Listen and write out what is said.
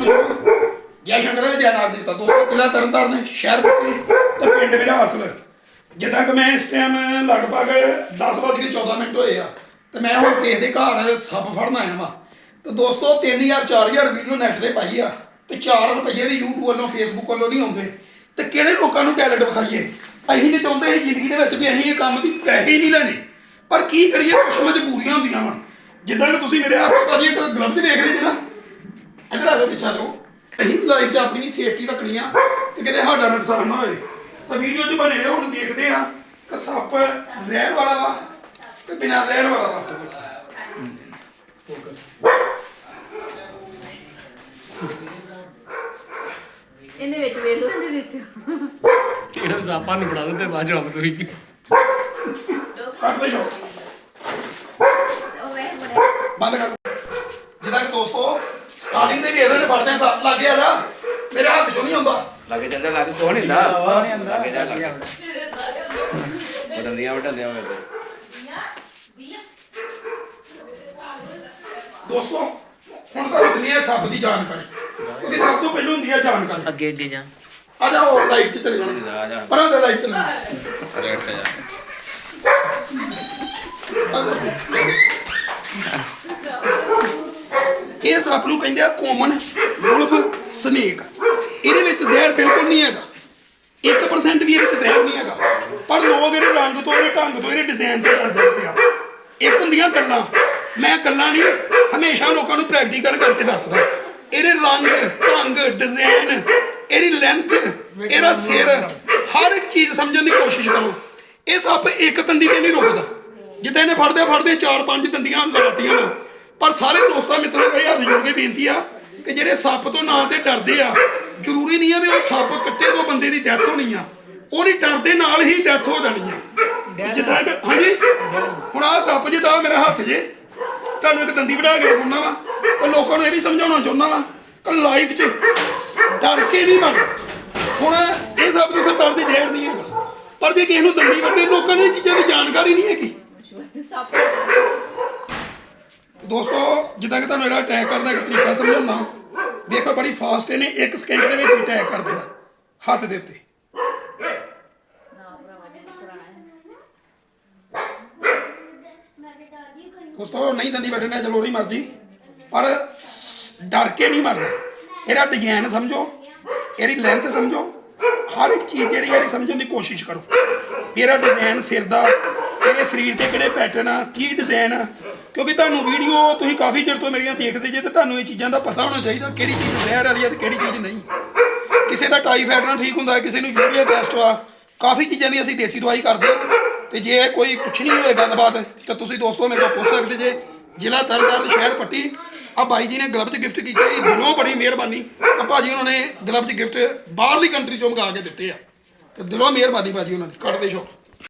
ਆਪਾਂ ਨੂੰ ਜੈ ਸ਼ੰਕਰ ਜੈ ਨਾਗ ਦੇਵਤਾ। ਦੋਸਤੋ ਕਿਲਾ ਤਰਨਤਾਰਨ ਸ਼ਹਿਰ ਪੱਟੀ ਤੇ ਪਿੰਡ ਮੇਰਾ ਜਿੱਦਾਂ ਕਿ ਮੈਂ ਇਸ ਟਾਈਮ ਲਗਭਗ 10:14 ਮਿੰਟ ਹੋਏ ਆ, ਤੇ ਮੈਂ ਹੁਣ ਕਿਸੇ ਦੇ ਘਰ ਸੱਪ ਫੜਨ ਆਇਆ ਵਾਂ। ਤੇ ਦੋਸਤੋ 3000 4000 ਵੀਡੀਓ ਨੈਟ ਤੇ ਪਾਈ ਆ, ਤੇ 4 ਰੁਪਏ ਦੀ YouTube ਵੱਲੋਂ, Facebook ਵੱਲੋਂ ਨਹੀਂ ਆਉਂਦੇ। ਤੇ ਕਿਹੜੇ ਲੋਕਾਂ ਨੂੰ ਟੈਲੈਂਟ ਵਿਖਾਈਏ? ਅਸੀਂ ਨਹੀਂ ਚਾਹੁੰਦੇ ਸੀ ਜ਼ਿੰਦਗੀ ਦੇ ਵਿੱਚ ਵੀ ਅਸੀਂ ਇਹ ਕੰਮ ਦੀ ਪੈਸੇ ਹੀ ਨਹੀਂ ਲੈਣੇ। ਪਰ ਕੀ ਕਰੀਏ? ਕੁਛ ਮਜਬੂਰੀਆਂ ਹੁੰਦੀਆਂ ਵਾ। ਜਿੱਦਾਂ ਕਿ ਤੁਸੀਂ ਮੇਰੇ ਹੱਥ ਭਾਜੀ ਇੱਕ ਗਲਵਜ਼ ਦੇਖ ਰਹੇ ਜੀ ਨਾ ਇੱਧਰ ਆ ਜਾਓ ਪਿੱਛੇ ਜਾਓ। ਅਸੀਂ ਲਾਈਫ 'ਚ ਆਪਣੀ ਸੇਫਟੀ ਰੱਖਣੀ ਆ ਤੇ ਕਿਤੇ ਸਾਡਾ ਨੁਕਸਾਨ ਨਾ ਹੋਏ। ਤਾਂ ਵੀਡੀਓ 'ਚ ਬਣੇ ਰਹੋ, ਹੁਣ ਦੇਖਦੇ ਆ ਕਿ ਸੱਪ ਜ਼ਹਿਰ ਵਾਲਾ ਵਾ ਤੇ ਬਿਨਾਂ ਜ਼ਹਿਰ ਵਾਲਾ ਵਾ। ਇਹਦੇ ਵਿੱਚ ਵੇਖ ਲਓ ਇਹਦੇ ਵਿੱਚ। ਕਿਹੜਾ ਸਾਪਾਂ ਨੂੰ ਬਣਾ ਦਿੰਦੇ ਬਾਅਦ ਚੋਂ ਤੁਸੀਂ। ਕੱਟ ਦੇ ਸ਼ੋ ਉਹ ਵੇਖ ਬੜੇ ਬੰਦ ਕਰ। ਜਿੱਦਾਂ ਕਿ ਦੋਸਤੋ ਸਟਾਰਟਿੰਗ ਦੇ ਵੀ ਇਹਨਾਂ ਨੇ ਫੜਦੇ ਆ ਸੱਪ ਲੱਗ ਗਿਆ ਜਾ ਮੇਰੇ ਹੱਥ 'ਚੋਂ ਨਹੀਂ ਆਉਂਦਾ। ਲੱਗੇ ਜਾਂਦਾ ਲੱਗ ਕੋਣ ਹੁੰਦਾ। ਲੱਗੇ ਜਾ ਲੱਗੇ ਬਦੰਦੀਆਂ ਵਟੰਦੀਆਂ ਹੋਵੇ ਤੇ। ਦੋਸਤੋ ਹੁਣ ਤਾਂ ਦੁਨੀਆ ਸੱਪ ਦੀ ਜਾਣਕਾਰੀ। ਕਿਉਂਕਿ ਸਭ ਤੋਂ ਪਹਿਲਾਂ ਹੁੰਦੀ ਹੈ ਜਾਣਕਾਰੀ। ਅੱਗੇ ਅੱਗੇ ਜਾ। ਆ ਜਾਓ ਲਾਈਟ 'ਚ ਚਲੇ ਆ ਜਾਣਾ ਜਾ। ਪਰਾਂ ਦੇ ਲਾਈਟ ਚਲੇ ਜਾਣਾ ਰੇਟ ਜਾ। ਇਹ ਸੱਪ ਨੂੰ ਕਹਿੰਦੇ ਆ ਕੋਮਨ ਵੁਲਫ ਸਨੇਕ। ਇਹਦੇ ਵਿੱਚ ਜ਼ਹਿਰ ਬਿਲਕੁਲ ਨਹੀਂ ਹੈਗਾ। 1% ਵੀ ਇਹਦੇ ਵਿੱਚ ਜ਼ਹਿਰ ਨਹੀਂ ਹੈਗਾ। ਪਰ ਲੋਕ ਇਹਦੇ ਰੰਗ ਤੋਂ ਇਹਦੇ ਢੰਗ ਤੋਂ ਇਹਦੇ ਡਿਜ਼ਾਈਨ ਤੋਂ ਡਰ ਜਾਂਦੇ ਆ, ਇੱਕ ਹੁੰਦੀਆਂ ਗੱਲਾਂ। ਮੈਂ ਗੱਲਾਂ ਨਹੀਂ, ਹਮੇਸ਼ਾ ਲੋਕਾਂ ਨੂੰ ਪ੍ਰੈਕਟੀਕਲ ਕਰਕੇ ਦੱਸਦਾ। ਇਹਦੇ ਰੰਗ, ਢੰਗ ਡਿਜ਼ਾਈਨ ਇਹਦੀ ਲੈਂਥ ਇਹਦਾ ਸਿਰ, ਹਰ ਇੱਕ ਚੀਜ਼ ਸਮਝਣ ਦੀ ਕੋਸ਼ਿਸ਼ ਕਰੋ। ਇਹ ਸੱਪ ਇੱਕ ਤੰਦੀ ਤੇ ਨਹੀਂ ਰੁਕਦਾ। ਜਿੱਦਾਂ ਇਹਨੇ ਫੜਦੇ ਫੜਦੇ ਚਾਰ ਪੰਜ ਦੰਦੀਆਂ ਲਾਤੀਆਂ ਨੇ। ਪਰ ਸਾਰੇ ਦੋਸਤਾਂ ਮਿੱਤਰਾਂ ਕਰੇ ਹੱਥ ਜੋੜ ਕੇ ਬੇਨਤੀ ਆ ਕਿ ਜਿਹੜੇ ਸੱਪ ਤੋਂ ਨਾਂ ਤੇ ਡਰਦੇ ਆ ਜ਼ਰੂਰੀ ਨਹੀਂ ਆ ਵੀ ਉਹ ਸੱਪ ਕੱਟੇ ਤੋਂ ਬੰਦੇ ਦੀ ਡੈਥ ਹੋਣੀ ਆ। ਉਹਦੀ ਡਰ ਦੇ ਨਾਲ ਹੀ ਡੈਥ ਹੋ ਜਾਣੀ ਆ। ਜਿੱਦਾਂ ਕਿ ਹਾਂਜੀ? ਹੁਣ ਆਹ ਸੱਪ ਜਿੱਦਾਂ ਮੇਰਾ ਹੱਥ ਜੇ ਤੁਹਾਨੂੰ ਇੱਕ ਦੰਦੀ ਵੜਾ ਕੇ ਦਿਖਾਉਣਾ ਵਾ। ਤੇ ਲੋਕਾਂ ਨੂੰ ਇਹ ਵੀ ਸਮਝਾਉਣਾ ਚਾਹੁੰਦਾ ਵਾ ਕਿ ਲਾਈਫ 'ਚ ਡਰ ਕੇ ਨਹੀਂ ਮਰ ਹੁਣ ਇਹ ਸਭ ਦੀ ਸਰਦਾਰ ਦੀ ਜ਼ਹਿਰ ਨਹੀਂ ਹੈਗਾ। ਪਰ ਜੇ ਕਿਸੇ ਨੂੰ ਦੰਦੀ ਵੱਡੇ ਲੋਕਾਂ ਨੂੰ ਇਹ ਚੀਜ਼ਾਂ ਦੀ ਜਾਣਕਾਰੀ ਨਹੀਂ ਹੈਗੀ। ਦੋਸਤੋ, ਜਿੱਦਾਂ ਕਿ ਤੁਹਾਨੂੰ ਇਹਦਾ ਅਟੈਕ ਕਰਨ ਦਾ ਇੱਕ ਤਰੀਕਾ ਸਮਝਾਉਣਾ ਦੇਖੋ, ਬੜੀ ਫਾਸਟ ਇਹਨੇ 1 ਸਕਿੰਟ ਦੇ ਵਿੱਚ ਅਟੈਕ ਕਰ ਦੇਣਾ ਹੱਥ ਦੇ ਉੱਤੇ। ਦੋਸਤੋ, ਨਹੀਂ ਦੰਦੀ ਵੱਢਣਾ ਚਲੋ ਨਹੀਂ ਮਰਜ਼ੀ। ਪਰ ਡਰ ਕੇ ਨਹੀਂ ਮਰਨਾ। ਇਹਦਾ ਡਿਜ਼ਾਈਨ ਸਮਝੋ। ਇਹਦੀ ਲੈਂਥ ਸਮਝੋ। ਹਰ ਇੱਕ ਚੀਜ਼ ਜਿਹੜੀ ਇਹਦੀ ਸਮਝਣ ਦੀ ਕੋਸ਼ਿਸ਼ ਕਰੋ। ਇਹਦਾ ਡਿਜ਼ਾਈਨ ਸਿਰ ਦਾ, ਇਹਦੇ ਸਰੀਰ ਤੇ ਕਿਹੜੇ ਪੈਟਰਨ ਆ, ਕੀ ਡਿਜ਼ਾਈਨ ਆ ਕਿਉਂਕਿ ਤੁਹਾਨੂੰ ਵੀਡੀਓ ਤੁਸੀਂ ਕਾਫੀ ਚਿਰ ਤੋਂ ਮੇਰੀਆਂ ਦੇਖਦੇ ਜੇ ਤੇ ਤੁਹਾਨੂੰ ਇਹ ਚੀਜ਼ਾਂ ਦਾ ਪਤਾ ਹੋਣਾ ਚਾਹੀਦਾ ਕਿਹੜੀ ਚੀਜ਼ ਜ਼ਹਿਰ ਵਾਲੀ ਹੈ ਤੇ ਕਿਹੜੀ ਚੀਜ਼ ਨਹੀਂ। ਕਿਸੇ ਦਾ ਟਾਈਫਾਇਡ ਨਾਲ ਠੀਕ ਹੁੰਦਾ ਹੈ ਕਿਸੇ ਨੂੰ ਯੂਰੀਆ ਟੈਸਟ ਆ, ਕਾਫੀ ਚੀਜ਼ਾਂ ਦੀ ਅਸੀਂ ਦੇਸੀ ਦਵਾਈ ਕਰਦੇ ਹਾਂ ਤੇ ਜੇ ਕੋਈ ਪੁੱਛਣੀ ਹੋਵੇ ਗੱਲਬਾਤ, ਤਾਂ ਤੁਸੀਂ ਦੋਸਤੋ ਮੇਰੇ ਕੋਲ ਪੁੱਛ ਸਕਦੇ ਜੇ। ਜ਼ਿਲ੍ਹਾ ਤਰਨਤਾਰਨ, ਸ਼ਹਿਰ ਪੱਟੀ। ਆ ਭਾਈ ਜੀ ਨੇ ਗਲਬਜ਼ ਗਿਫਟ ਕੀਤੇ ਇਹ ਦਿਲੋਂ ਬੜੀ ਮਿਹਰਬਾਨੀ। ਆ ਭਾਜੀ ਉਹਨਾਂ ਨੇ ਗਲਬਜ਼ ਗਿਫਟ ਬਾਹਰਲੀ ਕੰਟਰੀ ਚੋਂ ਮੰਗਾ ਕੇ ਦਿੱਤੇ ਆ। ਤੇ ਦਿਲੋਂ ਮਿਹਰਬਾਨੀ ਭਾਜੀ ਉਹਨਾਂ ਦੀ ਕੱਢ ਦੇ ਸ਼ੋ